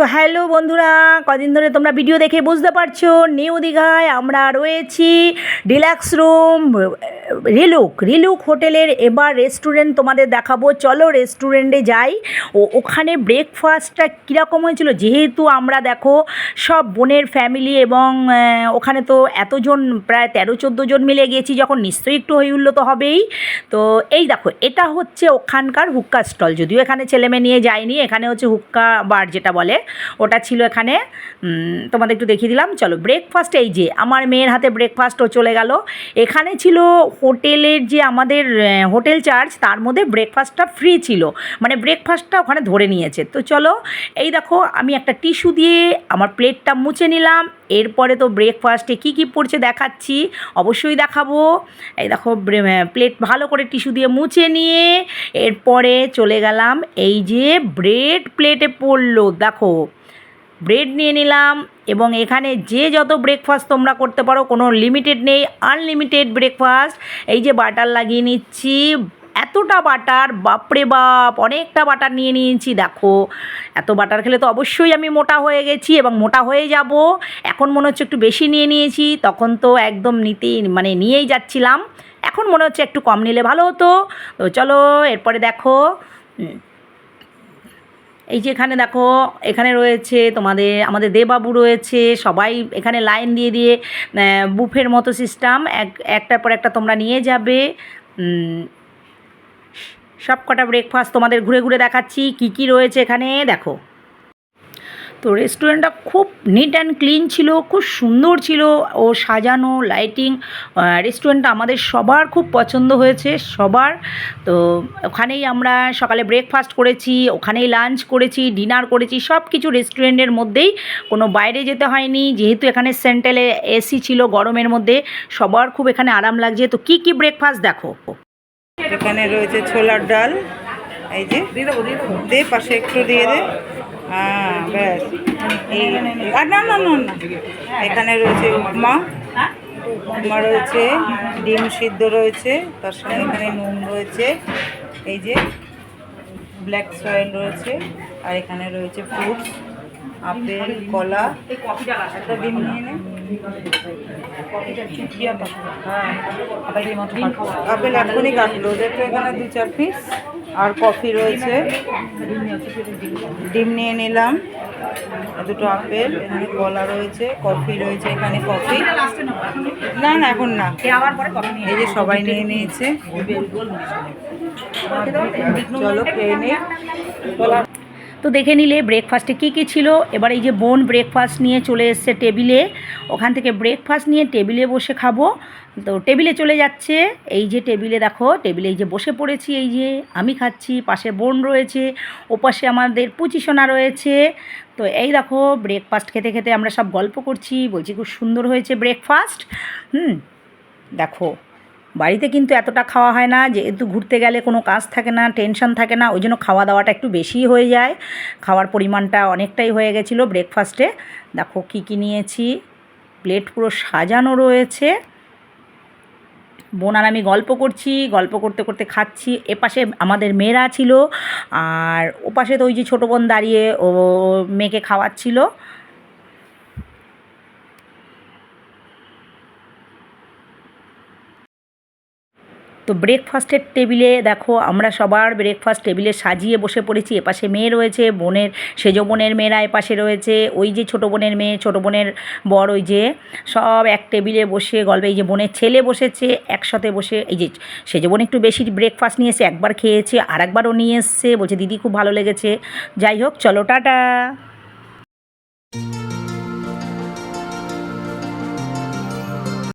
তো হ্যালো বন্ধুরা, কদিন ধরে তোমরা ভিডিও দেখে বুঝতে পারছ, নিউ দীঘায় আমরা রয়েছি ডিলাক্স রুম রিলুক রিলুক হোটেলের এবার রেস্টুরেন্ট তোমাদের দেখাবো। চলো রেস্টুরেন্টে যাই। ও, ওখানে ব্রেকফাস্টটা কীরকম হয়েছিল? যেহেতু আমরা দেখো, সব বোনের ফ্যামিলি এবং ওখানে তো এতজন, প্রায় তেরো চোদ্দ জন মিলে গেছি যখন নিশ্চয়ই একটু হই হুল্লো তো হবেই। তো এই দেখো, এটা হচ্ছে ওখানকার হুক্কা স্টল। যদিও এখানে ছেলেমেয়ে নিয়ে যায়নি, এখানে হচ্ছে হুক্কা বার যেটা বলে। ওটা ছিল এখানে তোমাদের একটু দেখিয়ে দিলাম। চলো ব্রেকফাস্ট এই যে, আমার মেয়ের হাতে ব্রেকফাস্টও চলে গেল। এখানে ছিল হোটেলের যে আমাদের হোটেল চার্জ তার মধ্যে ব্রেকফাস্টটা ফ্রি ছিল। মানে ব্রেকফাস্টটা ওখানে ধরে নিয়েছে। তো চলো, এই দেখো, আমি একটা টিস্যু দিয়ে আমার প্লেটটা মুছে নিলাম। এরপরে তো ব্রেকফাস্টে কী কী পড়ছে দেখাচ্ছি? অবশ্যই দেখাবো। এই দেখো প্লেট ভালো করে টিস্যু দিয়ে মুছে নিয়ে এরপরে চলে গেলাম। এই যে ব্রেড প্লেটে পড়ল, দেখো। ব্রেড নিয়ে নিলাম এবং এখানে যে যত ব্রেকফাস্ট তোমরা করতে পারো, কোনো লিমিটেড নেই আনলিমিটেড ব্রেকফাস্ট এই যে বাটার লাগিয়ে নিচ্ছি এতটা বাটার, বাপরে বাপ, অনেকটা বাটার নিয়ে নিয়েছি, দেখো। এত বাটার খেলে তো অবশ্যই আমি মোটা হয়ে গেছি এবং মোটা হয়ে যাব। এখন মনে হচ্ছে একটু বেশি নিয়ে নিয়েছি, তখন তো একদম নিতেই মানে নিয়েই যাচ্ছিলাম। এখন মনে হচ্ছে একটু কম নিলে ভালো হতো। তো চলো, এরপরে দেখো। এই যে এখানে দেখো, এখানে রয়েছে তোমাদের, আমাদের দেবাবু রয়েছে, সবাই এখানে লাইন দিয়ে দিয়ে বুফের মতো সিস্টেম এক, একটার পর একটা তোমরা নিয়ে যাবে। সব কটা ব্রেকফাস্ট তোমাদের ঘুরে ঘুরে দেখাচ্ছি, কি কি রয়েছে এখানে, দেখো। তো রেস্টুরেন্টটা খুব নিট অ্যান্ড ক্লিন ছিল, খুব সুন্দর ছিল, ও সাজানো লাইটিং রেস্টুরেন্টটা আমাদের সবার খুব পছন্দ হয়েছে, সবার। তো ওখানেই আমরা সকালে ব্রেকফাস্ট করেছি, ওখানেই লাঞ্চ করেছি ডিনার করেছি সব কিছু রেস্টুরেন্টের মধ্যেই। কোনো বাইরে যেতে হয়নি, যেহেতু এখানে সেন্ট্রালে এসি ছিল গরমের মধ্যে, সবার খুব এখানে আরাম লাগছে। তো কি কি ব্রেকফাস্ট দেখো? এখানে রয়েছে ছোলার ডাল। এই যে দে পাশে একটু দিয়ে দে। হ্যাঁ ব্যাস। আর না না না না। এখানে রয়েছে উপমা। উপমা রয়েছে ডিম সিদ্ধ রয়েছে তার সঙ্গে এখানে নুন রয়েছে। এই যে ব্ল্যাক সয়েল রয়েছে আর এখানে রয়েছে ফ্রুটস। আপেল কলা একটা ডিম নিয়ে নে। হ্যাঁ আপেল এখনই কাটলো। ওদের তো এখানে দু চার পিস আর কফি রয়েছে। ডিম নিয়ে নিলাম। দুটো আপেল এখানে কলা রয়েছে কফি রয়েছে এখানে কফি। না না এখন না। এই যে সবাই নিয়ে নিয়েছে। চলো খেয়ে নিই তো দেখে নিলে ব্রেকফাস্টে কী কী ছিল? এবার এই যে বোন ব্রেকফাস্ট নিয়ে চলে এসছে টেবিলে। ওখান থেকে ব্রেকফাস্ট নিয়ে টেবিলে বসে খাব। তো টেবিলে চলে যাচ্ছে। এই যে টেবিলে দেখো, টেবিলে এই যে বসে পড়েছি, এই যে আমি খাচ্ছি, পাশে বোন রয়েছে, ওপাশে আমাদের পুচিসোনা রয়েছে। তো এই দেখো ব্রেকফাস্ট খেতে খেতে আমরা সব গল্প করছি, বলছি খুব সুন্দর হয়েছে ব্রেকফাস্ট হুম, দেখো। বাড়িতে কিন্তু এতটা খাওয়া হয় না, যেহেতু ঘুরতে গেলে কোনো কাজ থাকে না, টেনশন থাকে না, ওই জন্য খাওয়া দাওয়াটা একটু বেশিই হয়ে যায়। খাওয়ার পরিমাণটা অনেকটাই হয়ে গেছিল ব্রেকফাস্টে দেখো কী কী নিয়েছি প্লেট পুরো সাজানো রয়েছে। বোন আর আমি গল্প করছি, গল্প করতে করতে খাচ্ছি। এপাশে আমাদের মেয়েরা ছিল, আর ওপাশে তো ওই যে ছোটো বোন দাঁড়িয়ে ও, মেয়েকে খাওয়াচ্ছিল। তো ব্রেকফাস্টের টেবিলে দেখো, আমরা সবার ব্রেকফাস্ট টেবিলে সাজিয়ে বসে পড়েছি। এপাশে মেয়ে রয়েছে, বোনের, সেজ বোনের মেয়েরা এপাশে রয়েছে। ওই যে ছোটো বোনের মেয়ে, ছোটো বোনের বর ওই যে, সব এক টেবিলে বসে গল্প। এই যে বোনের ছেলে বসেছে, একসাথে বসে, এই যে সেজ বোন একটু বেশি ব্রেকফাস্ট নিয়ে এসে একবার খেয়েছে আর একবারও নিয়ে এসছে। বলছে, দিদি, খুব ভালো লেগেছে। যাই হোক, চলো, টাটা।